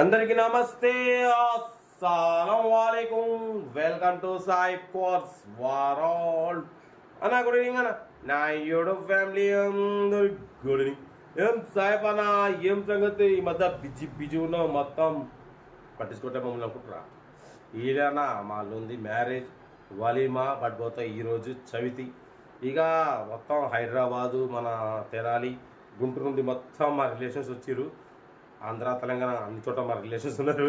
అందరికి నమస్తే. అస్సలం welcome to Sai course world. అన్న గుడ్ ఈవినింగ్ అన్న. నా యూట్యూబ్ ఫ్యామిలీ అందరు గుడ్ ఈవినింగ్ ఏం సాయిబ్ అన్న ఏం సంగతి? ఈ మధ్య బిజీ బిజీ ఉన్నాం మొత్తం. పట్టించుకుంటే మమ్మల్ని అనుకుంటారా ఈడనా మాలో ఉంది మ్యారేజ్. వలీమా పడిపోతా ఈరోజు చవితి. ఇక మొత్తం హైదరాబాదు మన తెనాలి గుంటూరు నుండి మొత్తం మా రిలేషన్స్ వచ్చిర్రు. ఆంధ్ర తెలంగాణ అన్ని చోట్ల మా రిలేషన్స్ ఉన్నారు.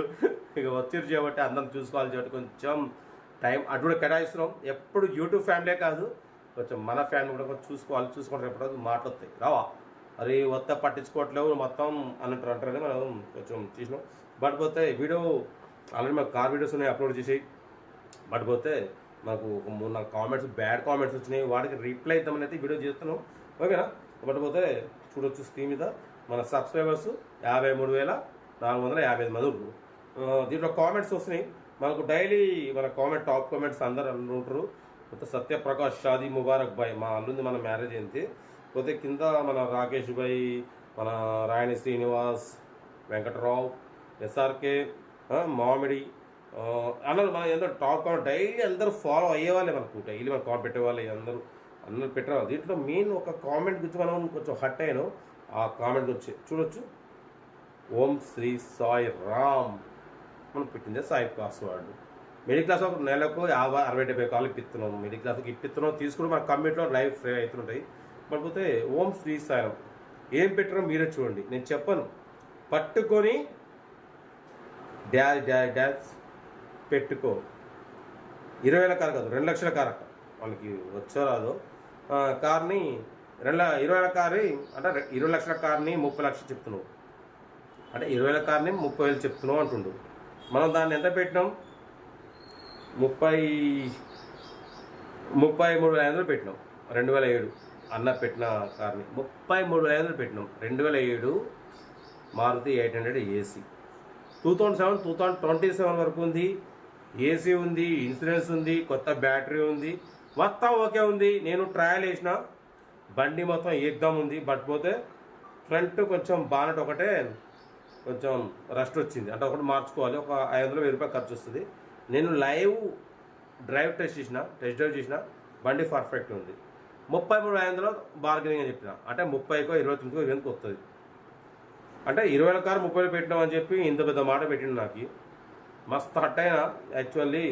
ఇక వచ్చారు కాబట్టి అందరం చూసుకోవాలి కాబట్టి కొంచెం టైం అటు కూడా కేటాయిస్తున్నాం. ఎప్పుడు యూట్యూబ్ ఫ్యామిలీ కాదు కొంచెం మన ఫ్యామిలీ కూడా కొంచెం చూసుకోవాలి చూసుకుంటారు ఎప్పుడు మాట్లాడతాయి రావా? అరే వత్త పట్టించుకోవట్లేవు మొత్తం అన్నట్టు అంటారని మనం కొంచెం చూసినాం. బట్ పోతే వీడియో ఆల్రెడీ మాకు కార్ వీడియోస్ ఉన్నాయి అప్లోడ్ చేసి. బట్ పోతే మాకు మూడు నాలుగు కామెంట్స్ బ్యాడ్ కామెంట్స్ వచ్చినాయి. వాటికి రిప్లై ఇద్దామని అయితే వీడియో చేస్తున్నాం. ఓకేనా? బట్ పోతే చూడొచ్చు స్క్రీన్ మీద. మన సబ్స్క్రైబర్స్ యాభై మూడు వేల నాలుగు వందల యాభై ఐదు మంది ఉంటారు దీంట్లో కామెంట్స్ వస్తున్నాయి. మనకు డైలీ మన కామెంట్ టాప్ కామెంట్స్ అందరు ఉంటారు కొత్త సత్యప్రకాష్ షాదీ ముబారక్ భాయ్ మా అల్లుంది మన మ్యారేజ్ అయింది పోతే కింద మన రాకేష్ భాయ్ మన రాయణి శ్రీనివాస్ వెంకటరావు ఎస్ఆర్కే మామిడి అన్నారు. మన అందరూ టాప్ కామెంట్ డైలీ అందరూ ఫాలో అయ్యేవాళ్ళే మనకు. డైలీ మన కామెంట్ పెట్టేవాళ్ళే అందరూ. అందరూ పెట్టేవాళ్ళు. దీంట్లో మెయిన్ ఒక కామెంట్ గురించి మనం కొంచెం హట్ అయ్యాను ఆ కామెంట్ వచ్చి చూడొచ్చు. ఓం శ్రీ సాయి రామ్ మనం పెట్టిందే సాయి పాస్వర్డ్. మిడిల్ క్లాస్ ఒక నెలకు యాభై అరవై డెబ్బై కాలు ఇప్పిస్తున్నాం. మిడిల్ క్లాస్కి ఇప్పిస్తున్నాం తీసుకుని మన కమ్యూనిటీలో లైఫ్ ఫ్రీ అవుతుంటాయి. కాకపోతే ఓం శ్రీ సాయి ఏం పెట్టడం మీరే చూడండి. నేను చెప్పను. పట్టుకొని డ్యాష్ డ్యాష్ డ్యాష్ పెట్టుకో. ఇరవై వేల కారు కాదు రెండు లక్షల కారు అట వాళ్ళకి వచ్చో రాదు. కార్ని రెండు ఇరవై వేల కారు అంటే ఇరవై లక్షల కార్ని ముప్పై లక్షలు చెప్తున్నావు. అంటే ఇరవై వేల కార్ని ముప్పై వేలు చెప్తున్నావు అంటుండు. మనం దాన్ని ఎంత పెట్టినాం? ముప్పై ముప్పై మూడు వేల ఐదు వందలు పెట్టినాం. రెండు వేల ఏడు అన్న పెట్టిన కార్ని ముప్పై మూడు వేల ఐదు వందలు పెట్టినాం. రెండు వేల ఏడు Maruti eight hundred AC. Two thousand seven two thousand twenty seven వరకు ఉంది. ఏసీ ఉంది ఇన్సూరెన్స్ ఉంది కొత్త బ్యాటరీ ఉంది. మొత్తం ఓకే ఉంది. నేను ట్రయల్ వేసిన బండి మొత్తం ఏద్దాం ఉంది బట్ పోతే ఫ్రంట్ కొంచెం బానట్ ఒకటే కొంచెం రస్ట్ వచ్చింది. అంటే ఒకటి మార్చుకోవాలి ఒక ఐదు వందల వెయ్యి రూపాయలు ఖర్చు వస్తుంది. నేను లైవ్ డ్రైవ్ టెస్ట్ చేసిన టెస్ట్ డ్రైవ్ చేసిన బండి పర్ఫెక్ట్ ఉంది. ముప్పై మూడు ఐదు వందలు బార్గెనింగ్ అని చెప్పిన. అంటే ముప్పైకో ఇరవై తొమ్మిదికో ఇరవై వస్తుంది అంటే ఇరవై కారు ముప్పై పెట్టినాం అని చెప్పి ఇంత పెద్ద మాట పెట్టిండు నాకు. మస్తు హట్ అయినా యాక్చువల్లీ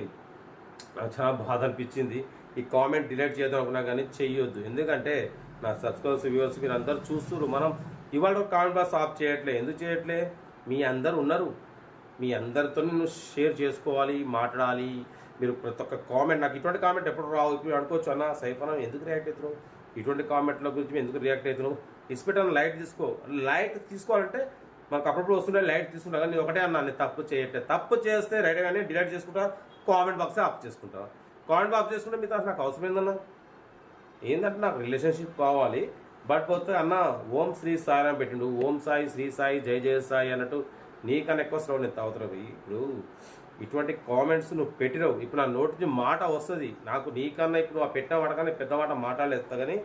నాకు చాలా బాధ అనిపించింది. ఈ కామెంట్ డిలీట్ చేద్దాం అనుకున్నా కానీ చెయ్యొద్దు. ఎందుకంటే నా సబ్స్క్రైబర్స్ వ్యూవర్స్ మీరు అందరూ చూస్తున్నారు. మనం ఇవాళ ఒక కామెంట్ బాక్స్ ఆఫ్ చేయట్లే. ఎందుకు చేయట్లే? మీ అందరు ఉన్నారు. మీ అందరితో నేను షేర్ చేసుకోవాలి మాట్లాడాలి. మీరు ప్రతి ఒక్క కామెంట్ నాకు ఇటువంటి కామెంట్ ఎప్పుడు రావు ఇప్పుడు అనుకోవచ్చు అన్న. సైఫనా ఎందుకు రియాక్ట్ అవుతున్నావు ఇటువంటి కామెంట్ల గురించి ఎందుకు రియాక్ట్ అవుతున్నావు ఇస్పెట్టాను లైట్ తీసుకో. లైట్ తీసుకోవాలంటే మనకు అప్పుడప్పుడు వస్తుండే లైట్ తీసుకుంటా. కానీ ఒకటే అన్నా నేను తప్పు చేయట్లేదు తప్పు చేస్తే రైట్ కానీ డిలైట్ చేసుకుంటా కామెంట్ బాక్సే ఆఫ్ చేసుకుంటా. కామెంట్ బాక్స్ చేసుకుంటే మీతో అసలు నాకు అవసరం ఏందన్నా? ఏంటంటే నాకు రిలేషన్షిప్ కావాలి. బట్ పోతే అన్న ఓం శ్రీ సాయి అని పెట్టిండు. ఓం సాయి శ్రీ సాయి జై జయ సాయి అన్నట్టు నీకన్నా ఎక్కువ శ్రవణ్ నేను తాగుతున్నావు ఇప్పుడు ఇటువంటి కామెంట్స్ నువ్వు పెట్టినవు. ఇప్పుడు నా నోటి నుంచి మాట వస్తుంది. నాకు నీకన్నా ఇప్పుడు ఆ పెట్టిన మాట పెద్ద మాట మాట్లాడలేస్తా కానీ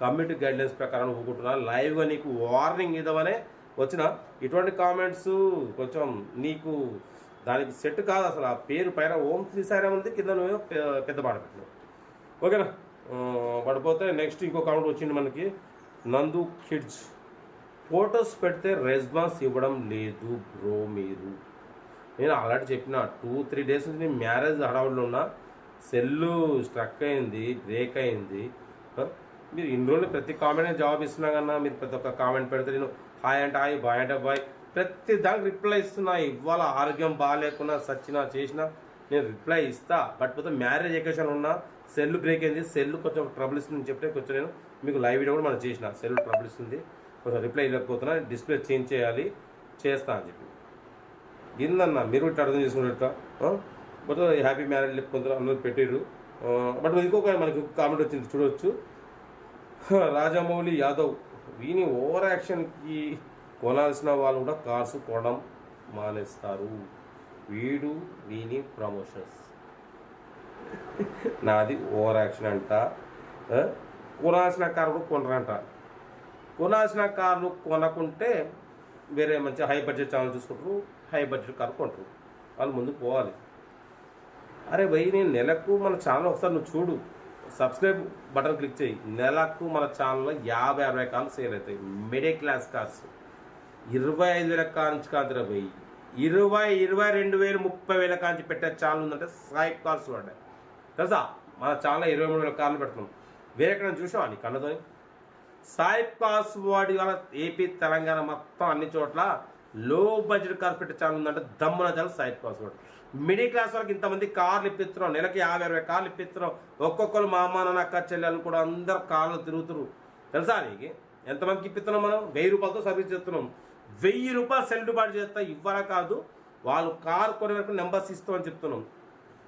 కమ్యూనిటీ గైడ్లైన్స్ ప్రకారం ఊరుకుంటున్నా లైవ్గా నీకు వార్నింగ్ ఇద్దామనే వచ్చిన. ఇటువంటి కామెంట్స్ కొంచెం నీకు దానికి సెట్ కాదు అసలు. ఆ పేరు పైన ఓం శ్రీ సాయి ఉంది కింద నువ్వు పెద్ద మాట పెట్టినావు. ఓకేనా? పడిపోతే నెక్స్ట్ ఇంకో కామెంట్ వచ్చింది మనకి. నందు కిడ్స్ ఫొటోస్ పెడితే రెస్పాన్స్ ఇవ్వడం లేదు బ్రో మీరు. నేను ఆల్రెడీ చెప్పిన టూ త్రీ డేస్ నుంచి నేను మ్యారేజ్ హడావుడిలో ఉన్నా సెల్లు స్ట్రక్ అయింది బ్రేక్ అయింది. మీరు ఇన్ని రోజులు ప్రతి కామెంట్ జవాబు ఇస్తున్నా కన్నా మీరు ప్రతి ఒక్క కామెంట్ పెడితే నేను హాయ్ అంటే హాయ్ బాయ్ అంటే బాయ్ ప్రతి దానికి రిప్లై ఇస్తున్నా ఇవాళ ఆరోగ్యం బాగాలేకున్నా సచ్చినా చేసినా నేను రిప్లై ఇస్తా బట్ పోతే మ్యారేజ్ ఎకేషన్ ఉన్నా సెల్ బ్రేక్ అయింది సెల్ కొంచెం ట్రబుల్ ఇస్తుంది చెప్తే కొంచెం నేను మీకు లైవ్ వీడియో కూడా మనం చేసిన సెల్ ట్రబుల్ ఇస్తుంది కొంచెం రిప్లై ఇవ్వకపోతున్నా డిస్ప్లే చేంజ్ చేయాలి చేస్తా అని చెప్పి. ఏందన్న మీరు ఇట్లా అర్థం చేసుకున్నట్ట బట్ హ్యాపీ మ్యారేజ్ లేకపోతే అందరూ పెట్టారు బట్ ఇంకొక మనకి కామెంట్ వచ్చింది చూడవచ్చు రాజమౌళి యాదవ్ వీని ఓవర్ యాక్షన్కి కొనాల్సిన వాళ్ళు కూడా కార్స్ కొనడం మానేస్తారు. వీడు వీని ప్రమోషన్స్ నాది ఓవర్ యాక్షన్ అంట. కొనాల్సిన కారు కూడా కొనరంట. కొనాల్సిన కార్లు కొనకుంటే వేరే మంచి హై బడ్జెట్ ఛానల్ చూసుకుంటారు హై బడ్జెట్ కనుక్కుంటారు వాళ్ళు ముందుకు పోవాలి. అరే భయ్ నేను నెలకు మన ఛానల్ ఒకసారి నువ్వు చూడు. సబ్స్క్రైబ్ బటన్ క్లిక్ చేయి. నెలకు మన ఛానల్లో యాభై అరవై కార్లు సేల్ అవుతాయి. మిడిల్ క్లాస్ కార్స్ ఇరవై ఐదు వేల కార్ నుంచి కాదురా భయ్. ఇరవై ఇరవై రెండు వేలు ముప్పై వేల కాంచి పెట్టే ఛానల్ ఉందంటే స్కైప్ కార్స్ పడ్డాయి తెలుసా? మన ఛానల్ ఇరవై మూడు వేల కార్లు పెడుతున్నాం. వేరే ఎక్కడ చూసావా నీ కన్నతోని సాయిప్ కార్స్ వాడి వల్ల ఏపీ తెలంగాణ మొత్తం అన్ని చోట్ల లో బడ్జెట్ కార్స్ పెట్టే ఛానల్ ఉందంటే దమ్మున ఛానల్ సాయిప్ కార్స్ వాడు మిడిల్ క్లాస్ వాళ్ళకి ఇంతమంది కార్లు ఇప్పిస్తున్నాం. నెలకి యాభై అరవై కార్లు ఇప్పిస్తున్నాం. ఒక్కొక్కరు మా అమ్మ నాన్న అక్క చెల్లెలు కూడా అందరు కార్లు తిరుగుతురు తెలుసా నీకు? ఎంతమందికి ఇప్పిస్తున్నాం మనం? వెయ్యి రూపాయలతో సర్వీస్ చేస్తున్నాం. వెయ్యి రూపాయలు సెల్లుబాటు చేస్తా ఇవ్వాలా కాదు. వాళ్ళు కార్ కొనే వరకు నెంబర్స్ ఇస్తామని చెప్తున్నాం.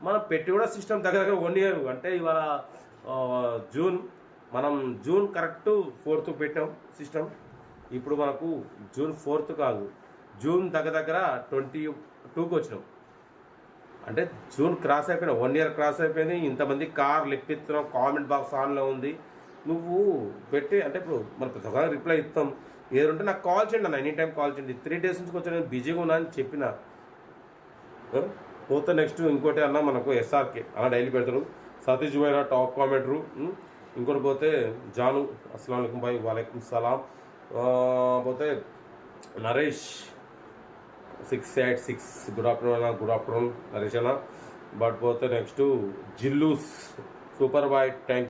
మనం పెట్టి కూడా సిస్టమ్ దగ్గర దగ్గర వన్ ఇయర్ అంటే ఇవాళ జూన్ మనం జూన్ కరెక్ట్ ఫోర్త్ పెట్టాం సిస్టమ్ ఇప్పుడు మనకు జూన్ ఫోర్త్ కాదు. జూన్ దగ్గర దగ్గర ట్వంటీ టూకి వచ్చినాం. అంటే జూన్ క్రాస్ అయిపోయినా వన్ ఇయర్ క్రాస్ అయిపోయింది. ఇంతమంది కార్ లెప్పిస్తున్నాం కామెంట్ బాక్స్ ఆన్లో ఉంది. నువ్వు పెట్టి అంటే ఇప్పుడు మనం ప్రతిసారి రిప్లై ఇస్తాం. ఏదంటే నాకు కాల్ చేయండి అన్న ఎనీ టైం కాల్ చేయండి. త్రీ డేస్ నుంచి కొంచెం నేను బిజీగా ఉన్నా అని చెప్పిన. పోతే నెక్స్ట్ ఇంకోటి అన్న మనకు ఎస్ఆర్కే అన్న డైలీ పెడతాడు. సతీష్ పోయిన టాప్ కామెంటరు ఇంకోటి పోతే జాను అస్సలం బాయ్ వాలేకుమ్ సలాం. పోతే Naresh. Six eight six good afternoon అన్న గుడ్ ఆఫ్టర్నూన్ నరేష్ అన్న. బట్ పోతే నెక్స్ట్ జిల్లూస్. Super bye thank